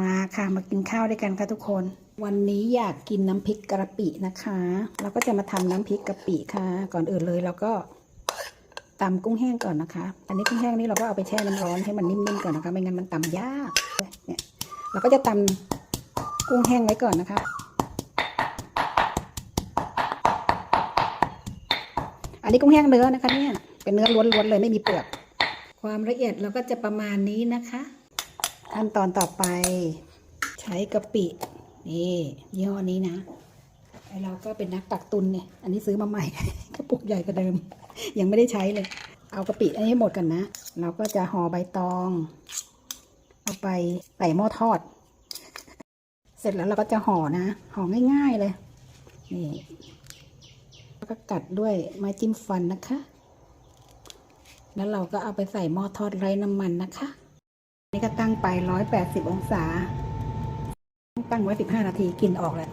มาค่ะมากินข้าวด้วยกันค่ะทุกคน วันนี้อยากกินน้ำพริกกะปินะคะ เราก็จะมาทำน้ำพริกกะปิค่ะ ก่อนอื่นเลยเราก็ตำกุ้งแห้งก่อนนะคะ อันนี้กุ้งแห้งนี่เราก็เอาไปแช่น้ำร้อนให้มันนิ่มๆก่อนนะคะ ไม่งั้นมันตำยากเนี่ยเราก็จะตำกุ้งแห้งไว้ก่อนนะคะอันนี้กุ้งแห้งเนื้อนะคะเนี่ยเป็นเนื้อล้วนๆเลยไม่มีเปลือก ความละเอียดเราก็จะประมาณนี้นะคะ ขั้นตอนต่อไป ใช้กะปิ นี่ยี่ห้อนี้นะไอเราก็เป็นนักตักตุนเนี่ย อันนี้ซื้อมาใหม่ กระปุกใหญ่กว่าเดิม ยังไม่ได้ใช้เลย เอากะปิอันนี้ให้หมดกันนะ เราก็จะห่อใบตอง เอาไปใส่หม้อทอด เสร็จแล้วเราก็จะห่อนะ ห่อง่าย ๆเลย นี่แล้วก็กัดด้วยไม้จิ้มฟันนะคะ แล้วเราก็เอาไปใส่หม้อทอดไร้น้ำมันนะคะ นี่ก็ตั้งไป 180 องศา ตั้งไว้ 15 นาทีกินออกแล้ว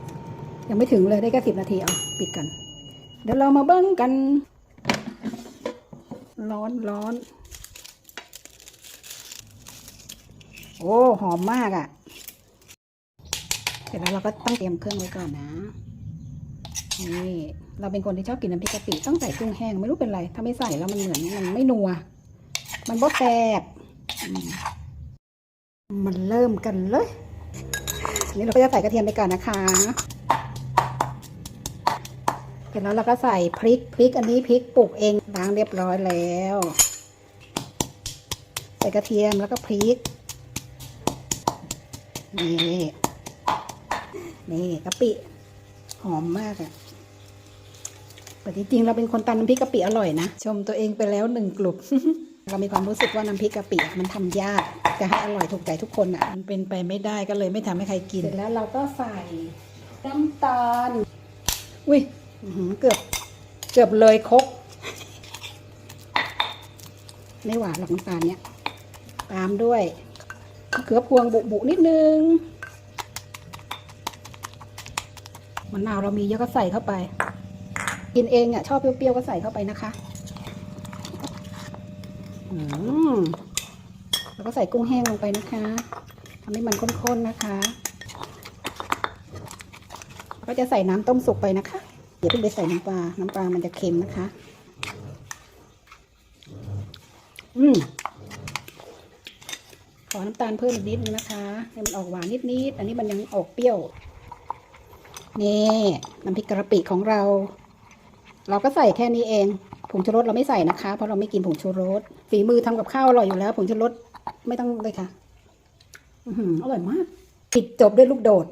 ยังไม่ถึงเลยได้แค่10 นาทีเอาปิดกัน เดี๋ยวเรามาเบิ้งกัน ร้อนร้อนโอ้ หอมมากอะ่ะ เสร็จแล้วเราก็ต้องเตรียมเครื่องไว้ก่อนนะ นี่ เราเป็นคนที่ชอบกินน้ำพริกกะปิต้องใส่กุ้งแห้งไม่รู้เป็นไร ถ้าไม่ใส่แล้วมันเหมือนมันไม่นัว มันบ่แซ่บอื มันเริ่มกันเลยนนี้เราก็จะใส่กระเทียมไปก่อนนะคะเสร็จแล้วเราก็ใส่พริกพริกอันนี้พริกปลูกเองล้างเรียบร้อยแล้ว ใส่กระเทียมแล้วก็พริกนี่นี่กะปิหอมมากอะแต่จริงๆเราเป็นคนตำน้ำพริกกะปิอร่อยนะ ชมตัวเองไปแล้วหนึ่งกลุ่ม เรามีความรู้สึกว่าน้ำพริกกะปิอะมันทำยากจะให้อร่อยถูกใจทุกคนอะมันเป็นไปไม่ได้ก็เลยไม่ทำให้ใครกินเสร็จแล้วเราก็ใส่น้ำตาลอุ้ยอื้อหือเกือบเกือบเลยครกไม่หวานหรอกน้ำตาลเนี้ยตามด้วยมะเขือพวงบุๆนิดนึงมะนาวเรามีเยอะก็ใส่เข้าไป กินเองอะชอบเปรี้ยวๆก็ใส่เข้าไปนะคะอืม แล้วก็ใส่กุ้งแห้งลงไปนะคะทำให้มันข้นๆนะคะ ก็จะใส่น้ำต้มสุกไปนะคะอย่าเพิ่งไปใส่น้ำปลา น้ำปลามันจะเค็มนะคะ อืมขอน้ำตาลเพิ่มอีกนิดนึงนะคะให้มันออกหวานนิดๆ อันนี้มันยังออกเปรี้ยว นี่น้ำพริกกะปิของเรา เราก็ใส่แค่นี้เอง ผงชูรสเราไม่ใส่นะคะ เพราะเราไม่กินผงชูรสฝีมือทำกับข้าวอร่อยอยู่แล้ว ผงชูรสไม่ต้องเลยค่ะ อืออร่อยมากปิดจบด้วยลูกโดด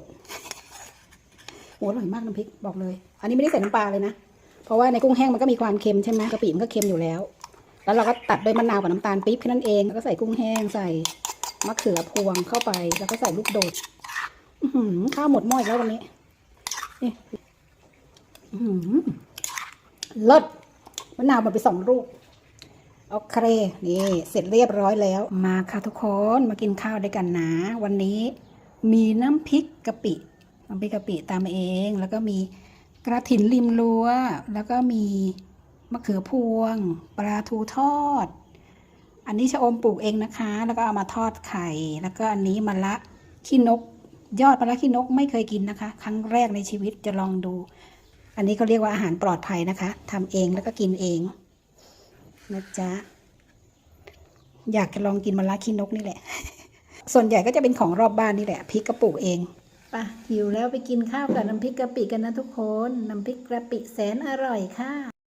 โหอร่อยมากน้ำพริกบอกเลย อันนี้ไม่ได้ใส่น้ำปลาเลยนะ เพราะว่าในกุ้งแห้งมันก็มีความเค็มใช่ไหมกะปิมันก็เค็มอยู่แล้ว แล้วเราก็ตัดด้วยมะนาวกับน้ำตาลปี๊บแค่นั้นเองแล้วก็ใส่กุ้งแห้งใส่มะเขือพวงเข้าไป แล้วก็ใส่ลูกโดดอืข้าวหมดหม้ออีกแล้ววันนี้นี่อือหือเลิศ มะนาวหมดไปสองลูกโอเคนี่เสร็จเรียบร้อยแล้วมาค่ะทุกคนมากินข้าวด้วยกันนะ วันนี้มีน้ำพริกกะปิน้ำพริกกะปิตามเอง แล้วก็มีกระถินริมรั้ว แล้วก็มีมะเขือพวง ปลาทูทอด อันนี้ชะอมปลูกเองนะคะ แล้วก็เอามาทอดไข่ แล้วก็อันนี้มะละขี้นก ยอดมะละขี้นกไม่เคยกินนะคะ ครั้งแรกในชีวิตจะลองดู อันนี้เขาเรียกว่าอาหารปลอดภัยนะคะทำเองแล้วก็กินเองนะจ๊ะอยากลองกินมะระขี้นกนี่แหละ ส่วนใหญ่ก็จะเป็นของรอบบ้านนี่แหละพริกกระปุกเองปะหิวแล้วไปกินข้าวกับน้ำพริกกะปิกันนะทุกคน น้ำพริกกะปิแสนอร่อยค่ะ